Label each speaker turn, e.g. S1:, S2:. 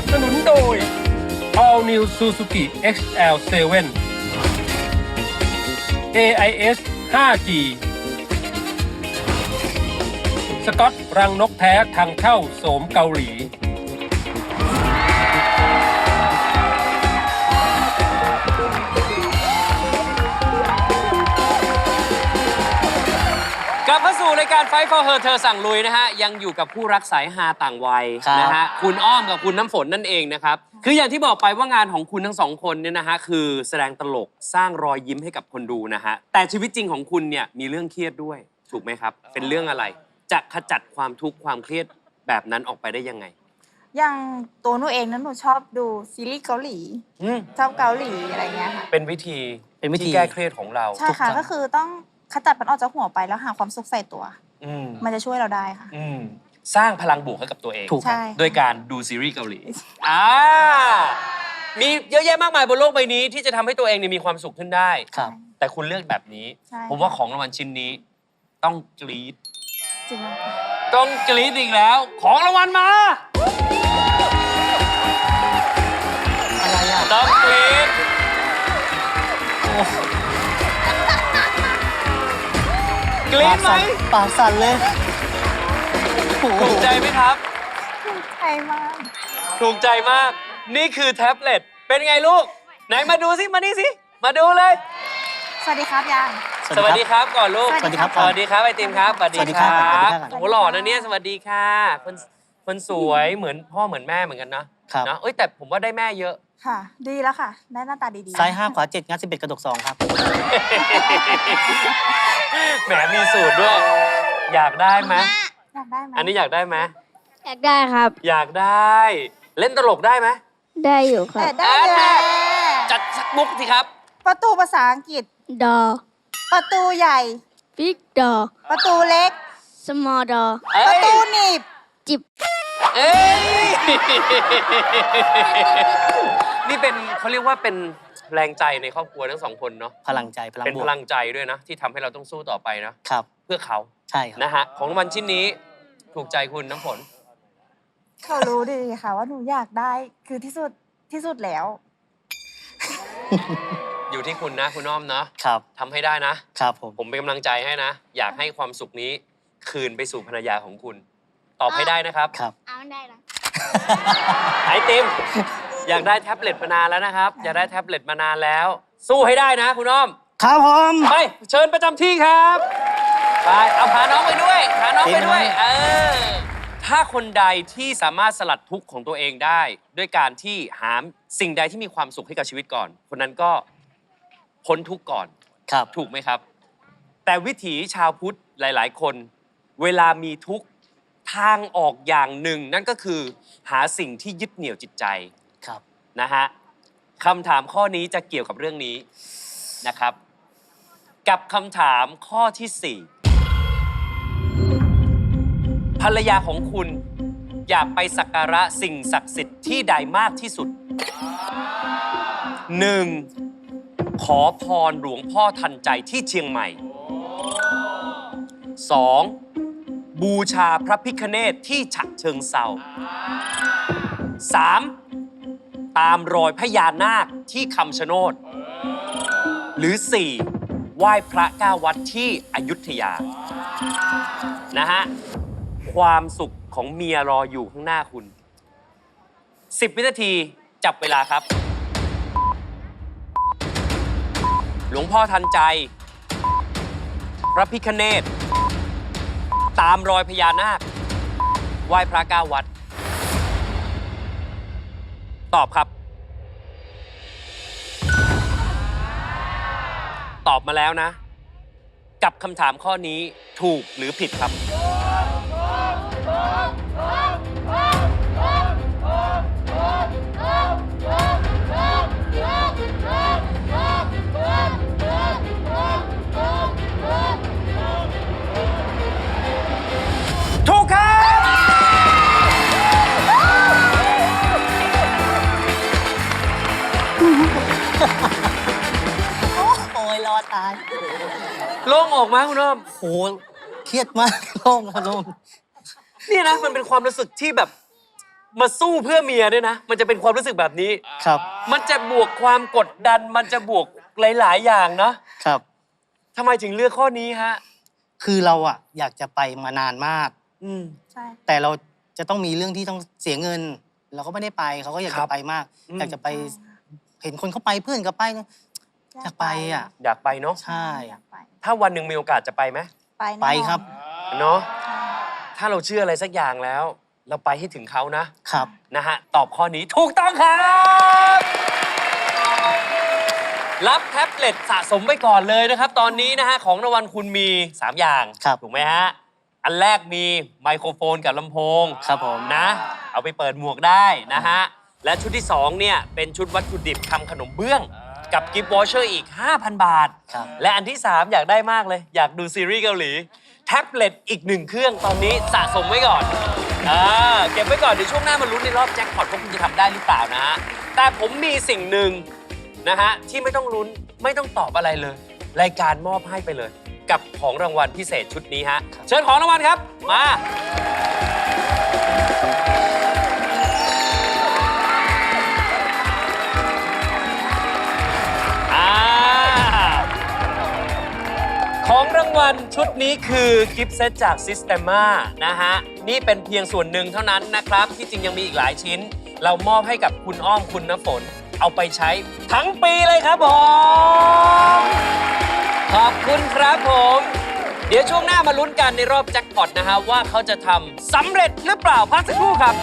S1: ับสนุนโดย All New Suzuki XL7 AIS 5G สกอตรังนกแท้ทางเข้าโสมเกาหลี
S2: กลับมาสู่รายการไฟ for her เธอสั่งลุยนะฮะ ยังอยู่กับผู้รักสายฮาต่างวัย
S3: ครับ
S2: นะฮะคุณอ้อมกับคุณน้ำฝนนั่นเองนะครับ คืออย่างที่บอกไปว่างานของคุณทั้งสองคนเนี่ยนะฮะคือแสดงตลกสร้างรอยยิ้มให้กับคนดูนะฮะ แต่ชีวิตจริงของคุณเนี่ยมีเรื่องเครียดด้วย ถูกไหมครับ เป็นเรื่องอะไร จะขจัดความทุกข์ความเครียดแบบนั้นออกไปได้ยังไง
S4: อย่างตัวหนูเองนั้นหนูชอบดูซีรีส์เกาหลี
S2: อืม
S4: ชอบเกาหลีอะไรเงี้ยค่ะ
S1: เป็นวิธี
S3: เป็นวิธี
S1: ที่แก้เครียดของเรา
S4: ใช่ค่ะ
S3: ทุกครั้ง
S4: ก็คือต้อง ขจัดมันออกจากหัวไปแล้วหาความสุขใส่ตัว
S1: อืม
S4: มันจะช่วยเราได้ค่ะ
S1: อืมสร้างพลังบวกให้กับตัวเอง
S3: ถูก
S4: ใช่
S2: โดยการดูซีรีส์เกาหลีอ่ามีเยอะแยะมากมายบนโลกใบนี้ที่จะทำให้ตัวเองเนี่ยมีความสุขขึ้นได้
S3: ครับ
S1: แต่คุณเลือกแบบนี้
S4: ใช่
S1: ผมว่าของรางวัลชิ้นนี้ ต้องกรี๊ด
S4: จริงค่ะ
S2: ต้องกรี๊ดอีกแล้ว ของรางวัลมา กรี๊ดไหม
S3: ปากสั่นเลยโอ้โห
S2: ถูกใจไหมครับ
S4: ใช่มาก
S2: ถูกใจมาก นี่คือแท็บเล็ต เป็นไงลูก ไหนมาดูสิ มานี่สิ มาดูเลย
S4: สวัสดีครับยาง
S2: สวัสดีครับก่อนลูก
S4: สวัสดีครับ
S2: สวัสดีครับไอติมครับ สวัสดี
S3: สวัสดี
S2: ค
S3: ครั
S2: รับบ
S3: สวัสดีครับ
S2: โอ้หล่อนะเนี่ย สวัสดีค่ะคนคนสวยเหมือนพ่อเหมือนแม่เหมือนกันนะครับนะเอ้ยแต่ผมว่าได้แม่เยอะ
S4: ค่ะ ดีแล้วค่ะ ได้หน้าตาดีๆ
S3: ซ้ายห้าขวาเจ็ดงัดสิบเอ็ดกระดกสองครับ
S2: แหมมีสูตรด้วย อยากได้ไหม
S4: อยากได้ไหม
S2: อันนี้อยากได้ไหม
S5: อยากได้ครับ
S2: อยากได้ เล่นตลกได้ไหม
S5: ได้อยู่ค
S4: เอ
S5: รั
S4: อบได้เลย
S2: จัดสักมุกสิครับ
S4: ประตูภาษาอังกฤษ
S5: ดอ
S4: ประตูใหญ่
S5: big door
S4: ประตูเล็ก
S5: small door
S2: เอ้
S4: ประ
S2: ย
S4: ตูหนีบ
S5: จิบ
S2: เอ้ย นี่เป็นเขาเรียกว่าเป็น แรงใจในครอบครัวทั้งสองคนเนาะ
S3: พลังใจพลัง
S2: เป็น
S3: บ
S2: พ
S3: วก
S2: ลังใจด้วยนะ ที่ทำให้เราต้องสู้ต่อไปนะ
S3: ครับ
S2: เพื่อเขา
S3: ใช่ครับ
S2: นะฮะของรางวัลชิ้นนี้ถูกใจคุณน้ำฝน
S4: เขารู้ดีค่ะว่าหนูอยากได้คือที่สุดที่สุดแล้ว
S2: อยู่ที่คุณนะคุณอ้อมเนาะ
S3: ครับ
S2: ทำให้ได้นะ
S3: ครับผม
S2: ผมเป็นกำลังใจให้นะ อยากให้ความสุขนี้คืนไปสู่ภรรยาของคุณ ตอบให้ได้นะครับ
S3: ครับ
S5: เอาได้ละ
S2: ไอติม อยากได้แท็บเล็ตมานานแล้วนะครับ อยากได้แท็บเล็ตมานานแล้ว สู้ให้ได้นะคุณอ้อม
S3: ครับผม
S2: ไปเชิญประจำที่ครับ ไป เอาพาน้องไปด้วย พาน้องไปด้วย เออ ถ้าคนใดที่สามารถสลัดทุกข์ของตัวเองได้ ด้วยการที่หาสิ่งใดที่มีความสุขให้กับชีวิตก่อน คนนั้นก็พ้นทุกข์ก่อน
S3: ครับ
S2: ถูกไหมครับ แต่วิถีชาวพุทธหลาย ๆ คน เวลามีทุกข์ทางออกอย่างหนึ่ง นั่นก็คือหาสิ่งที่ยึดเหนี่ยวจิตใจ
S3: ครับ
S2: นะฮะคำถามข้อนี้จะเกี่ยวกับเรื่องนี้นะครับ กับคำถามข้อที่ 4 ภรรยาของคุณอยากไปสักการะสิ่งศักดิ์สิทธิ์ที่ใดมากที่สุด 1. ขอพรหลวงพ่อทันใจที่เชียงใหม่ 2. บูชาพระพิคเนตที่ฉะเชิงเซา 3. ตามรอยพญานาคที่คำชะโนด หรือ 4. ไหว้พระเก้าวัดที่อยุธยา นะฮะ ความสุขของเมียรออยู่ข้างหน้าคุณ 10 วินาทีจับเวลาครับ หลวงพ่อทันใจ พระพิคเนตตามรอยพญานาค ไหว้พระเก้าวัด ตอบครับ ตอบมาแล้วนะ กับคำถามข้อนี้ถูกหรือผิดครับา
S3: ย
S2: โล่งออกมาคุณอ้อม
S3: โหเครียดมากโล่งครับโล่ง
S2: เนี่ยนะมันเป็นความรู้สึกที่แบบ มาสู้เพื่อเมียด้วยนะ มันจะเป็นความรู้สึกแบบนี้
S3: ครับ
S2: มันจะบวกความกดดัน มันจะบวกหลาย ๆ อย่างเนาะ
S3: ครับ
S2: ทำไมถึงเลือกข้อนี้ฮะ
S3: คือเราอะอยากจะไปมานานมาก
S2: อืม
S4: ใช่
S3: แต่เราจะต้องมีเรื่องที่ต้องเสียเงิน เราก็ไม่ได้ไปเขาก็อยาก
S2: ครั
S3: จะ
S2: บ
S3: ไปมาก
S2: อืม
S3: อยากจะไป เห็นคนเขาไปเพื่อนก็ไปนะ อยากไปอะ
S2: อยากไปเนาะ
S3: ใช่
S4: อยากไป
S2: ถ้าวันหนึ่งมีโอกาสจะไปไหม
S4: ไปแน่นอน
S3: ไปครับ
S2: เนาะถ้าเราเชื่ออะไรสักอย่างแล้ว เราไปให้ถึงเขานะ
S3: ครับ
S2: นะฮะตอบข้อนี้ถูกต้องครับ รับแท็บเล็ตสะสมไปก่อนเลยนะครับ ตอนนี้นะฮะของรางวัลคุณมี 3 อย่าง
S3: ครับ
S2: ถูกไหมฮะอันแรกมีไมโครโฟนกับลำโพง
S3: ครับผม
S2: นะ เอาไปเปิดหมวกได้นะฮะและชุดที่2เนี่ยเป็นชุดวัตถุดิบทำขนมเบื้อง กับกิฟต์วอเชอร์อีก 5,000 บาท
S3: ครับ
S2: และอันที่ 3 อยากได้มากเลย อยากดูซีรีส์เกาหลี แท็บเล็ตอีกหนึ่งเครื่องตอนนี้สะสมไว้ก่อนอ่าเก็บไว้ก่อน เดี๋ยวช่วงหน้ามาลุ้นในรอบแจ็คพอตว่าคุณจะทำได้หรือเปล่านะฮะแต่ผมมีสิ่งหนึ่งนะฮะที่ไม่ต้องลุ้นไม่ต้องตอบอะไรเลย รายการมอบให้ไปเลย กับของรางวัลพิเศษชุดนี้ฮะเชิญของรางวัลครับมา ชุดนี้คือกิฟต์เซตจาก Systema นะฮะ นี่เป็นเพียงส่วนหนึ่งเท่านั้นนะครับ ที่จริงยังมีอีกหลายชิ้น เรามอบให้กับคุณอ้อมคุณน้ำฝน เอาไปใช้ทั้งปีเลยครับผม ขอบคุณครับผม เดี๋ยวช่วงหน้ามาลุ้นกันในรอบแจ็คพอตนะฮะว่าเขาจะทำสำเร็จหรือเปล่าพักสักครู่ครับ